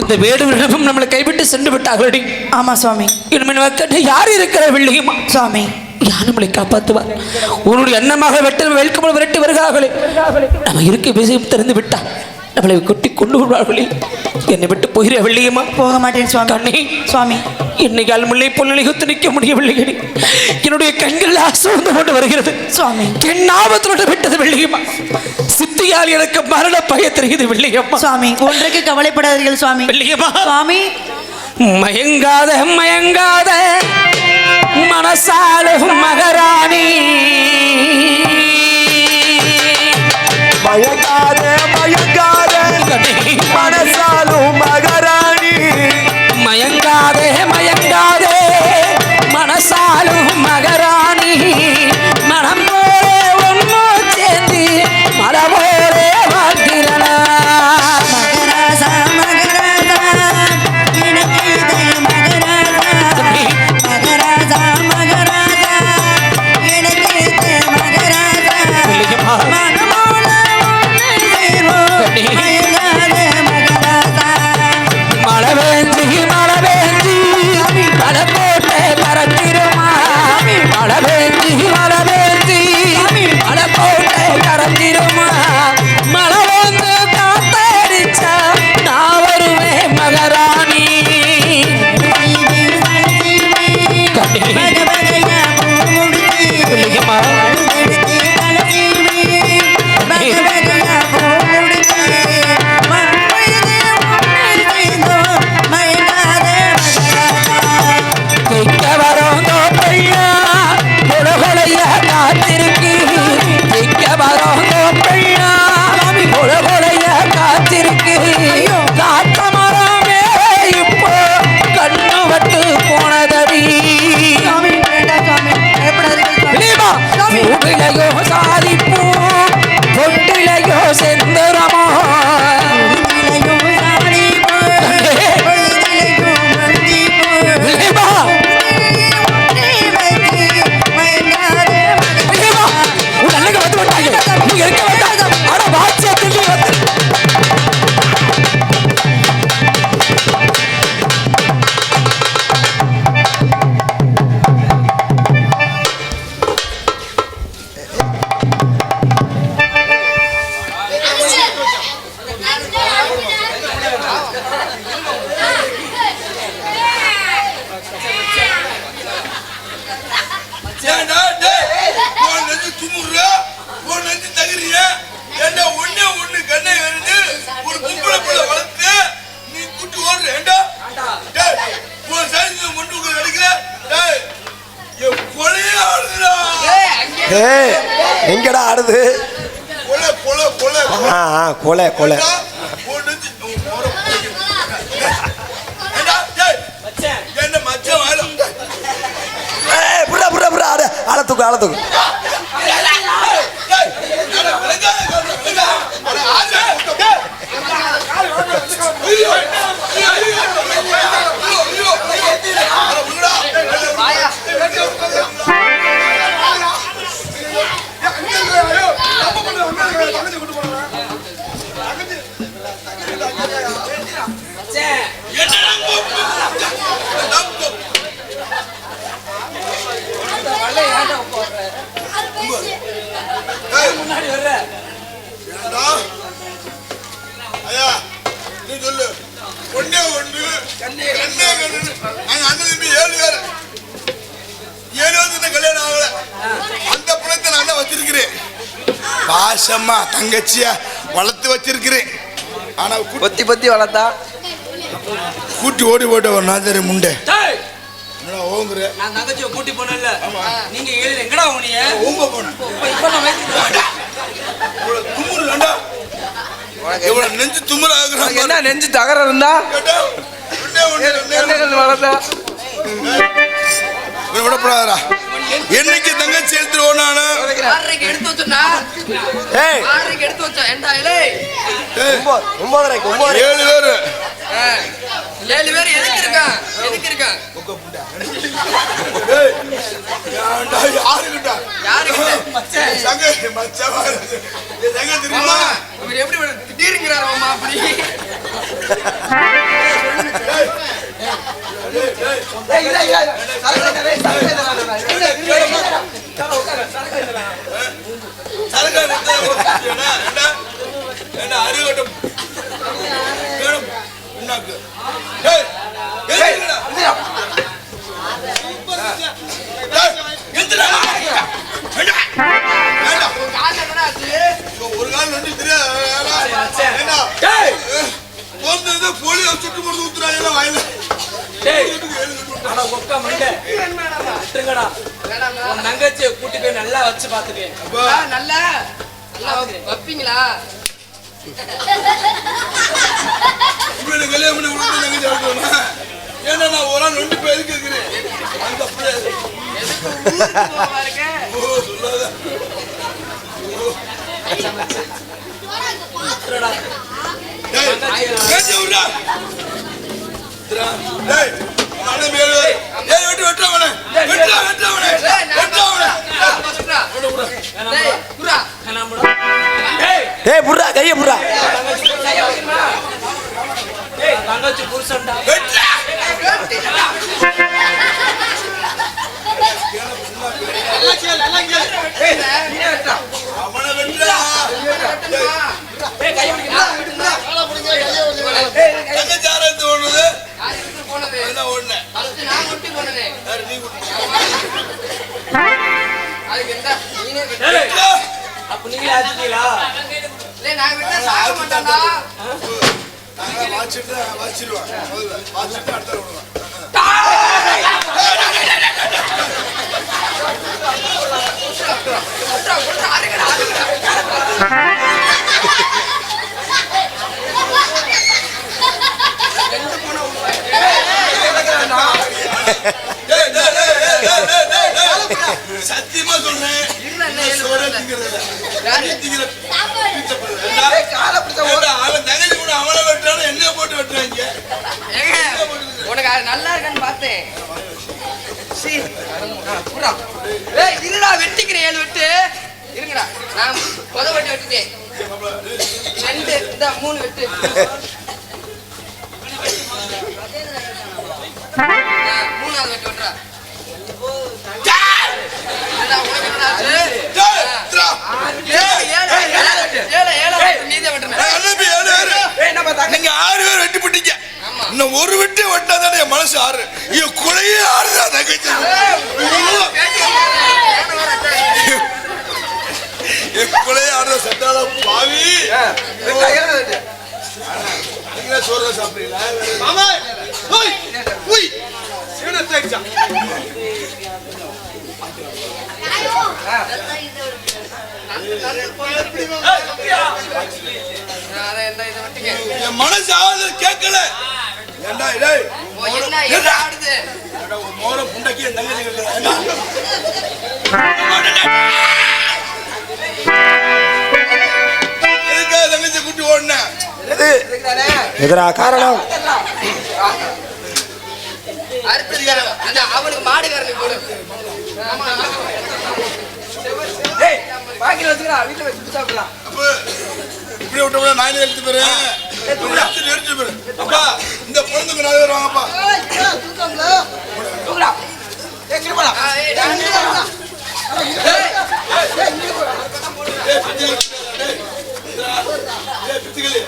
இந்த வேடுவர்களும் நம்மளை கைவிட்டு சென்று விட்டார்களடி. ஆமா சுவாமி. இனிமேல் மக்கள் யார் இருக்கிற வெள்ளியம்மா சுவாமி. யார் நம்மளை காப்பாற்றுவார் உன்னுடைய எண்ணமாக வெட்ட வெல்கமல் விரட்டி வருகிறார்களே. நம்ம இருக்க விஷயம் தெரிந்து விட்டா நம்மளை கொட்டி கொண்டு விடுவார்களே என்னை விட்டு போகிற வெள்ளியம்மா போக மாட்டேன் சுவாமி. கண்ணே சுவாமி. இன்னைக்கு முல்லை பொன்னலை குத்து நிற்க முடியவில்லை என்னுடைய கண்கள் ஆசிர்ந்து கொண்டு வருகிறது. சுவாமி. என் ஆபத்தோடு விட்டது வெள்ளியம்மா சித்தியால் எனக்கு மரண பய தெரியுது வெள்ளியம்மா சுவாமி ஒன்றுக்கு கவலைப்படாதீர்கள் சுவாமி. வெள்ளியம்மா சுவாமி. மயங்காத மயங்காத மனசால மகராணி. ஏய் எங்கடா ஆடுது? கொலை, கொலை, கொலை, கொலை. ஆ ஆ கொலை கொலை. ஏன்டா, உன் பாசமா தங்கச்சியா வளர்த்து வச்சிருக்கிறேன். ஆனா பொத்தி பொத்தி வளர்த்தா? கூட்டி ஓடி போட்ட ஒரு நாதரி முண்டை. ஓங்குற? நான் தங்கச்சியை கூட்டி போனேன்ல. நீங்க ஏழு எங்கடா உனிய ஓங்க போன இப்ப நான் வயசுக்கு இவ்வளவு தும்முறு வேண்டா இவ்வளவு நெஞ்சு தும்முற உனக்கு என்ன நெஞ்சு தகரம் இருந்தா? வளர்த்தா? விடப்படாதா என்னைக்கு தங்கச்சி எடுத்துருவோம் நானு? ஆறரைக்கு எடுத்து வச்சோம்டா. ஏய். ஆறரைக்கு எடுத்து வச்சோம். ஏன்டா இலே ஒன்பது ஒன்பதரைக்கு ஒன்பதரை ஏழு பேரு. ஏழு பேர். எதுக்கு இருக்கான் எதுக்கு இருக்கான் யாருக்கிட்ட? யாருக்கிட்ட? சங்க, மச்சான் சங்க தெரியுமா? இவர் எப்படி திடீருங்கிறார் மாமா அப்படி? சரக்கா நல்லா வச்சு பாத்துக்கேன் நல்லா. நல்லா வைப்பீங்களா? கல்யாணம் பண்ணி கொடுத்து தங்கச்சி அழுத்தணுமா? ஏன்னா நான் ஒரு நொண்டி போய் எதுக்கு இருக்கிறேன். அந்த ஓ சொல்லாத. டேய் அண்ணன் மேல ஏய் வெட்டு வெட்டு அவனே. வெட்டு வெட்டு அவனே. வெட்டு அவனே. டேய் ஏய் புர்ரா கைய புர்ரா தங்கச்சி புருஷன்டா. அப்ப நீங்களே அடிச்சீங்களா இல்லை நான் விட்டா சாக மாட்டான்டா நாங்க வாச்சிட்டு வாச்சிடுவோம் வாச்சிட்டு அடுத்த விடுவோம் அறுக்கடா, அறுக்கடா. டேய், டேய், டேய், டேய், டேய், டேய், டேய், டேய். சத்தியமா சொல்றேன் இல்ல, இல்ல, இல்ல, சோறே இல்ல. திங்கிறது இல்ல. யாரு? நீ திங்கிற பீச்சை பாரு. ஏண்டா? ஏண்டா, அவன் தங்கச்சி கூட அவளை வெட்டுறான்னு என்னைய போட்டு வெட்டுறாங்க ஏங்க, உனக்கு நல்லா இருக்கான்னு பார்த்தேன் சீ. ஏய், இருடா வெட்டிக்கிறேன் ஏழு வெட்டு இருங்கடா நான் முத வெட்டி வெட்டிட்டேன் ரெண்டு இந்த மூணு வெட்டு மூணாவது வெட்டு வெட்டுறா நீங்க ஆறு பேர் வெட்டி போட்டீங்க. இன்னும் ஒரு வெட்டி வெட்டாதானே என் மனசு ஆறு. என் குலையே ஆறுதான் தங்கச்சி? என் குலையே ஆறுத சட்டால பாவி? சோறு சாப்பிடுறீங்களா மாமா ஓய் ஓய் சீன தேய்ச்சா அதான் இந்த இதை வெட்டிக்க. ஆகுது கேட்கல. ஏண்டா டேய் என்ன ஆடுது? மோர புண்டைக்கு என் தங்கச்சி எதுக்காக தங்கச்சி கூட்டி ஓடினேன் எதிரா காரணம்? அவனுக்கு மாடுகாரனுக்கு போடு ஆமா அப்ப இப்படி விட்டோம்னா நானே எடுத்து போறேன்? அப்பா இந்த பொண்ணுக்கு நாலு பேர் வாங்கப்பா? டேய் ஏய் பிச்சுகளி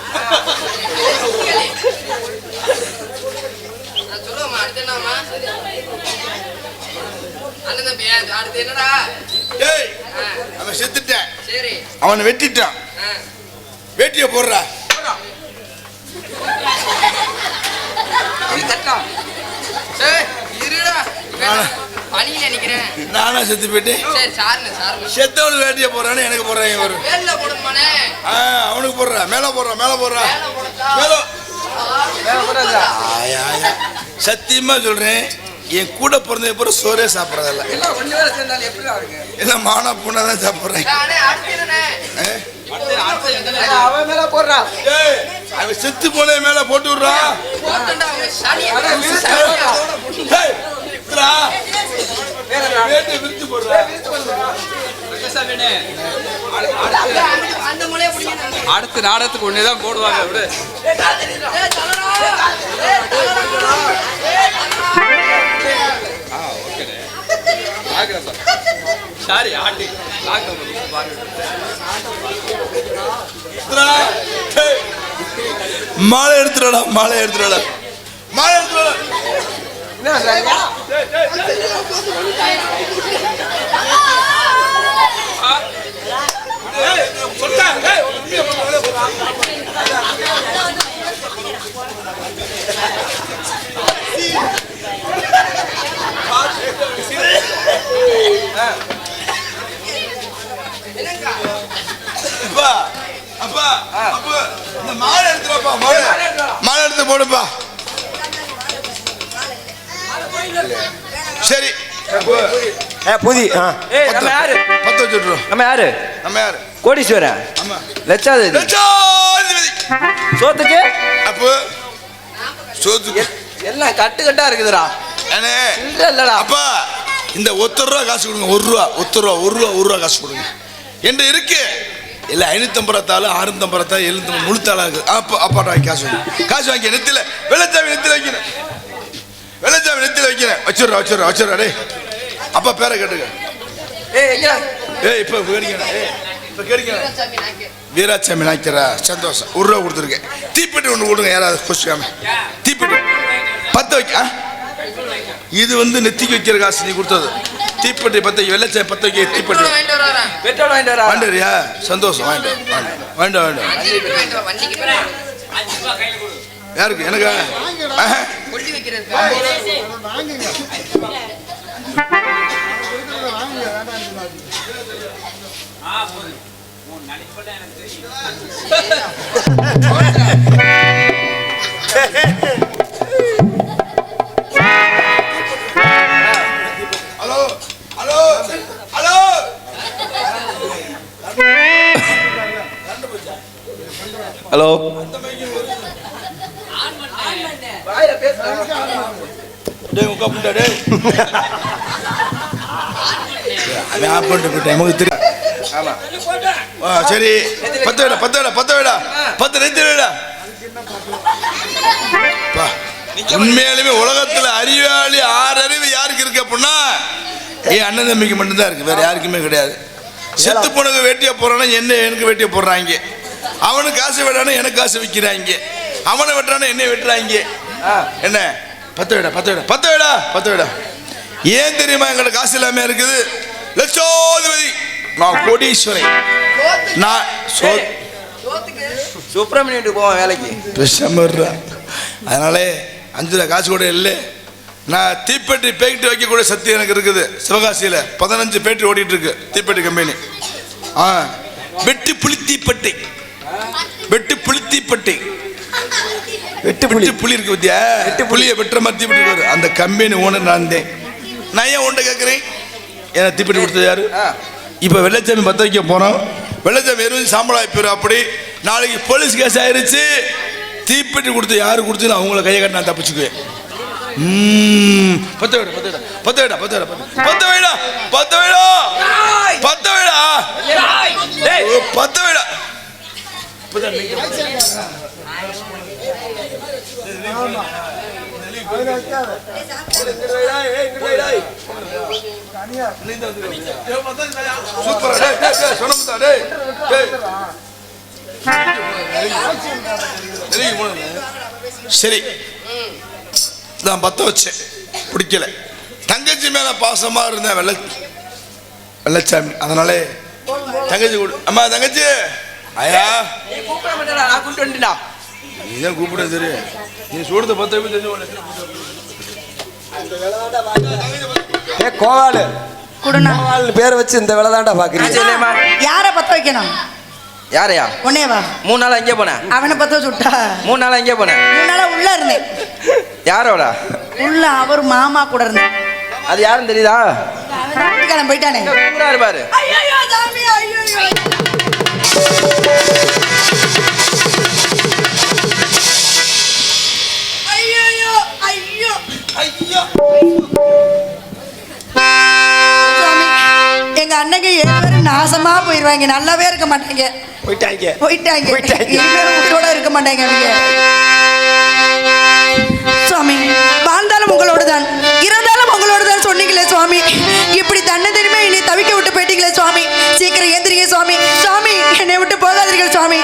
நான் சொல்லுவேம்மா, அடுத்து என்னம்மா? அண்ணன் தம்பி, அடுத்து என்னடா? டேய் ஆ, அவன் செத்துட்டேன். சரி. அவனை வெட்டிட்டான். வேட்டியை போடுறா ஏய், இருடா இவன் பணியில நிக்கிறேன் நானா. செத்து சாருங்க செத்தவனுக்கு வேட்டியை போடுறான்னு எனக்கு போடுறாங்க ஆ அவனுக்கு போடுறா. மேல போடுறா மேல போடுறா. மேல. சத்தியமா சொல்றேன். என் கூட பிறந்த பிறகு சோறே சாப்பிடறதில்ல. எல்லாம் மானா பூனா தான் சாப்பிடுறேன்? அவன் மேல போடுறா. ஏய், அவன் செத்து போனே மேல போட்டு விடுறா. போட்டுண்டா, அவன் சனி. ஏய், வித்துடா. வேட்டியை விரிச்சு. அடுத்த நாடகத்துக்கு ஒன்னேதான் போடுவாங்க சாரி ஆண்டி மாலை எடுத்துடா மாலை எடுத்துடா மாலை எடுத்துடா சொல்ல பண்றாங்க? ஏய், சொல்லிட்டேன். ஏய், ஒரு உண்மையை சொல்லுங்க. அப்பா அப்பா அப்பா இந்த மாலை. எடுத்துடாப்பா மாலை மாலை எடுத்து போடுப்பா. சரி. புதி ஆ. ஏய், நம்ம யாரு? பத்து வச்சுட்றோம் நம்ம யாரு? நம்ம யாரு? கோடீஸ்வரன். லட்சாதிபதி. சோத்துக்கு? அப்போ? சோத்துக்கு. எல்லாம் கட்டு கட்டா இருக்குதுடா. அண்ணே இல்ல இல்லடா. அப்பா இந்த ஒத்தர் ரூபா காசு கொடுங்க. ஒரு ரூபா ஒத்தர் ரூபா ஒரு ரூபா ஒரு ரூபா காசு கொடுங்க. என்று இருக்கு. இல்ல ஆறுநூத்தம்பது ரூபாத்தாலும் எழுநூத்தம்பது முழுத்தாளா இருக்கு அப்பா அப்பாட்ட வாங்கி காசு வாங்கி காசு வாங்கி நெத்தில வெள்ளச்சாமி நெத்தில வைக்கிறேன் வெள்ளச்சாமி நெத்தில வைக்கிறேன் வச்சுடுறா வச்சுடுறா வச்சுடுறா டேய். அப்பா பேரை கேட்டுக்க. ஏய் எங்க ஏய் இப்போ கேடிக்கணும் ஏய். இப்போ கேடிக்கணும் வீராசாமி நாய்க்கிறா சந்தோஷம். ஒரு ரூபா கொடுத்துருக்கேன். தீப்பெட்டி ஒன்று கொடுங்க யாராவது கொச்சிக்காம தீப்பெட்டி. பத்து வைக்க? இது வந்து நெத்திக்கு வைக்கிற காசு நீ கொடுத்தது. தீப்பெட்டி பத்து வைக்க வெள்ளச்சாமி பத்து வைக்க தீப்பெட்டி. வாங்கிட்டு பெட்ரோல் வாங்கிட்டு வாண்டறியா சந்தோஷம் வாண்ட வாண்ட வாண்ட வண்டிக்கு. யாருக்கு? எனக்கா? ஆஹா. ஹலோ ஹலோ ஹலோ ஹலோ டேய் உங்க புண்டா டேய்? அவன் ஆப் பண்ணிட்டு போயிட்டான் நமக்கு தெரியும் ஆமா. ஆ, சரி. பத்து விடா பத்து விடா பத்து விடா. பத்து நெத்தி விடா. உண்மையாலுமே உலகத்துல அறிவாளி ஆறு அறிவு யாருக்கு இருக்கு அப்படின்னா என் அண்ணன் தம்பிக்கு மட்டும்தான் இருக்கு. வேற யாருக்குமே கிடையாது. செத்து பொண்ணுக்கு வேட்டியா போறானா என்ன எனக்கு வேட்டியா போடுறாங்க. அவனுக்கு காசு விடானு எனக்கு காசு விற்கிறாங்க அவனை வெட்டுறானு என்னை வெட்டுறாங்க. என்ன? பத்து விடா பத்து விடா. பத்து விடா பத்து விடா. ஏன் தெரியுமா எங்கள்ட்ட காசு இல்லாம இருக்குது? லட்சோதிபதி. நான் கோடீஸ்வரன். நான் சோ சுப்பிரமணியம் வீட்டுக்கு போவோம் வேலைக்கு. பேசாம. அதனாலே அஞ்சு ரூபா காசு கூட இல்லை. நான் தீப்பெட்டி பேக்கிட்டு வைக்கக்கூடிய சக்தி எனக்கு இருக்குது. சிவகாசியில் பதினஞ்சு பேட்டி ஓடிட்டு இருக்கு தீப்பெட்டி கம்பெனி ஆ வெட்டி புளி தீப்பெட்டி வெட்டி புளி தீப்பெட்டி வெட்டு வெட்டி புளி இருக்கு பத்தியா? வெட்டி புளியை வெட்டுற மாதிரி தீப்பெட்டி வரும் அந்த கம்பெனி ஓனர் நான் தான். நான் ஏன் உன்ட்ட கேட்குறேன் ஏன்னா தீப்பெட்டி கொடுத்தது யாரு? இப்போ வெள்ளச்சாமி பற்ற வைக்க போகிறோம் வெள்ளச்சாமி எரிஞ்சு சாம்பலாகி போயிடும் அப்படி நாளைக்கு போலீஸ் கேஸ் ஆயிருச்சு. தீப்பெட்டி கொடுத்து யாரு கொடுத்து அவங்கள கையை கட்டி நான் தப்பிச்சுக்குவேன். பத்து விடா பத்து விடா பத்து விடா பத்து விடா பத்து விடா. பத்து விடா பத்து விடா. டேய் ஓ, பத்து விடா. சரி. நான் பத்த வச்சேன். பிடிக்கல. தங்கச்சி மேல பாசமா இருந்தேன் வெள்ள வெள்ளச்சாமி. அதனாலே தங்கச்சி கொடு. அம்மா தங்கச்சி. ஐயா. கூப்பிட மாட்டேடா. நான் கூப்பிட்டு நீ தான் கூப்பிட தெரியும் நீ சூடத்தை பத்த தெரிஞ்சு ஏ கோவாலு. கோவால் பேரை வச்சு இந்த வேலை தான்டா பாக்குறீங்க. யார பத்த வைக்கணும்? யாரையா? உன்னையவா மூணு நாள் எங்கே போனேன் அவனை பத்த வச்சு விட்டா. மூணு நாள் எங்கே போனேன் முன்னால உள்ள இருந்தேன். யாரோட? உள்ள அவர் மாமா கூட இருந்தேன். அது யாருன்னு தெரியுதா? போயிட்டானே பாரு அண்ணங்க ஏழு நாசமா போயிருவாங்க. நல்லாவே இருக்க மாட்டாங்க. போயிட்டாங்க. போயிட்டாங்க. உங்களோட இருக்க மாட்டாங்க அவங்க. சுவாமி வாழ்ந்தாலும் உங்களோட தான் இருந்தாலும் உங்களோட தான் சொன்னீங்களே சுவாமி. இப்படி தன்னை தெரியுமே இனி தவிக்க விட்டு போயிட்டீங்களே சுவாமி. சீக்கிரம் ஏந்திரிங்க சுவாமி. சுவாமி என்னை விட்டு போகாதீர்கள் சுவாமி.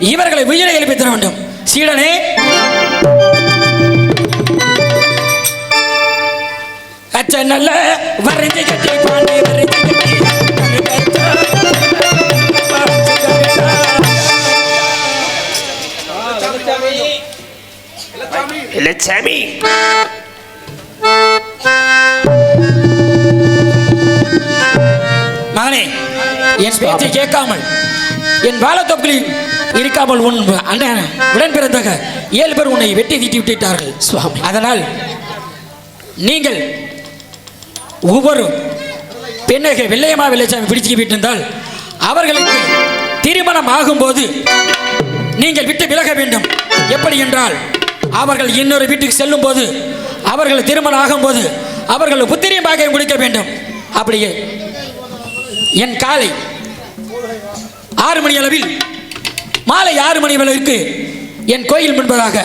இவர்களை உயிரை எழுப்பி தர வேண்டும். சீடனே. அச்ச நல்ல வரைஞ்சி கட்டி பாண்டி வரைஞ்சி கட்டி. லட்சாமி மகனே என் பேச்சை கேட்காமல் என் வாழத்தொப்பிலில் இருக்காமல் உன் அண்ணன் உடன் பிறந்தக ஏழு பேர் உன்னை வெட்டி தீட்டி விட்டார்கள் சுவாமி. அதனால் நீங்கள் ஒவ்வொரு பெண்ணகை வெள்ளையம்மா வெள்ளைச்சாமி பிடிச்சு விட்டிருந்தால் அவர்களுக்கு திருமணம் ஆகும்போது நீங்கள் விட்டு விலக வேண்டும். எப்படி என்றால் அவர்கள் இன்னொரு வீட்டுக்கு செல்லும் போது அவர்கள் திருமணம் ஆகும்போது அவர்கள் புத்திரியம் பாக்கியம் கொடுக்க வேண்டும். அப்படியே என் காலை ஆறு மணி அளவில் மாலை ஆறு மணி அளவிற்கு என் கோயில் முன்பதாக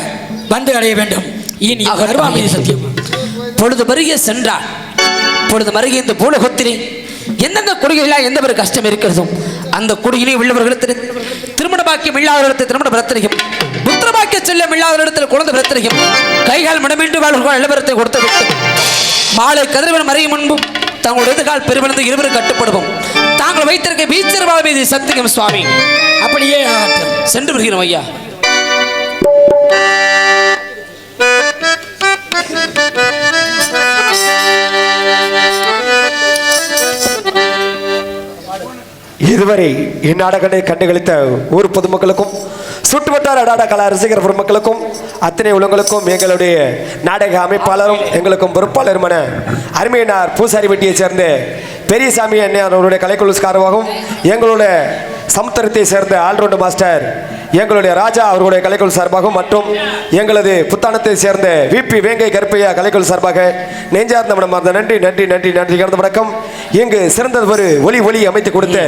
வந்து அடைய வேண்டும். இனி அருவாமதி சத்தியம். பொழுது மருகே சென்றான் பொழுது மருகே இந்த பூலகத்திலே எந்தெந்த குடிகளில் எந்த ஒரு கஷ்டம் இருக்கிறதோ அந்த குடியிலே உள்ளவர்களுக்கு திருமண பாக்கியம் இல்லாதவர்களுக்கு திருமண பிரத்தனையும் புத்திர பாக்கிய செல்லம் இல்லாதவரிடத்தில் குழந்தை பிரத்தனையும் கைகால் மடமின்றி வாழ்வர்கள் இளவரத்தை கொடுத்து விட்டு மாலை கதிரவன் மறையும் முன்பும் தங்களுடைய எதிர்கால் பெருமளந்து இருவரும் கட்டுப்படுவோம். தாங்கள் வைத்திருக்க பீச்சர் மீது சத்தியம் சுவாமி. அப்படியே சென்று வருகிறோம் ஐயா. இதுவரை இந்நாடகனை கண்டுகளித்த ஊர் பொதுமக்களுக்கும் சுற்றுவட்டார நாடக கலா ரசிகர் பெருமக்களுக்கும் அத்தனை உலகங்களுக்கும் எங்களுடைய நாடக அமைப்பாளரும் எங்களுக்கும் பொறுப்பாளருமான அருமையினார் பூசாரி வெட்டியைச் சேர்ந்த பெரியசாமி அண்ணன் அவருடைய கலைக்குழு சார்பாகவும் எங்களுடைய சமுத்திரத்தை சேர்ந்த ஆல்ரவுண்டு மாஸ்டர் எங்களுடைய ராஜா அவர்களுடைய கலைக்குழு சார்பாகவும் மற்றும் எங்களது புத்தானத்தை சேர்ந்த விபி வேங்கை கருப்பையா கலைக்குழு சார்பாக நெஞ்சார்ந்த மனமார்ந்த நன்றி நன்றி நன்றி நன்றி கலந்த வணக்கம். இங்கு சிறந்த ஒரு ஒளி ஒளி அமைத்து கொடுத்த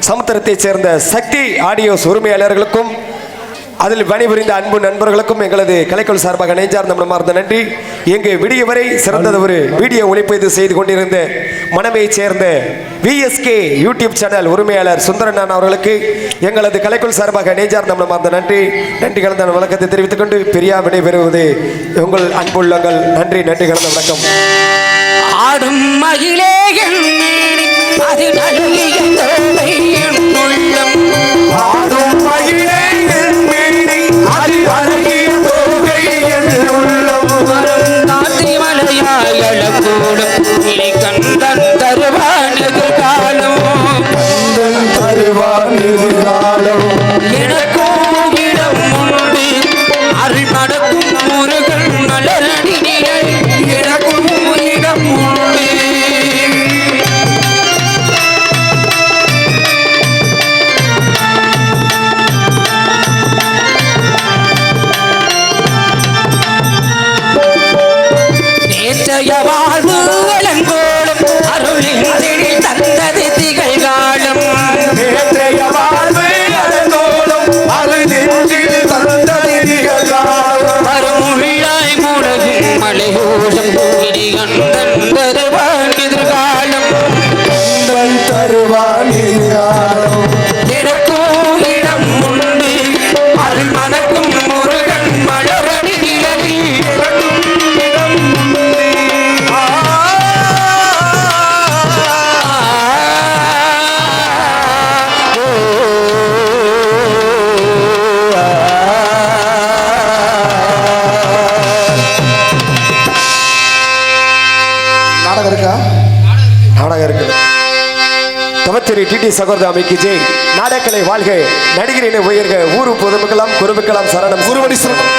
சமுத்திரத்தை சேர்ந்த சக்தி ஆடியோஸ் உரிமையாளர்களுக்கும் அதில் பணிபுரிந்த அன்பு நண்பர்களுக்கும் எங்களது கலைக்குழு சார்பாக நெஞ்சார்ந்த மனமார்ந்த நன்றி. இங்கு விடிய வரை சிறந்தது ஒரு வீடியோ ஒளிப்பதிவு செய்து கொண்டிருந்த மனமையைச் சேர்ந்த விஎஸ்கே யூடியூப் சேனல் உரிமையாளர் சுந்தரண்ணன் அவர்களுக்கு எங்களது கலைக்குழு சார்பாக நெஞ்சார்ந்த மனமார்ந்த நன்றி. நன்றி கலந்த வணக்கத்தை தெரிவித்துக் கொண்டு பெரியா விடைபெறுவது உங்கள் அன்புள்ளங்கள் நன்றி நன்றி கலந்த வணக்கம். ஆடும் மகிழே அது உள்ளம். ஆடும் மகிழே எழக்கூடும் இலை கந்தன் தருவான் எதிர்காலம் கந்தன் தருவான் எதிர்காலம். எனக்கும் கந்தன் அன்பு சகோதர அமைக்குஜே நாடக்கலை வாழ்க. நடிகரின் உயர்க. ஊரு பொதுமக்கலாம் குருவுக்கலாம் சரணம். குருவடி சரணம்.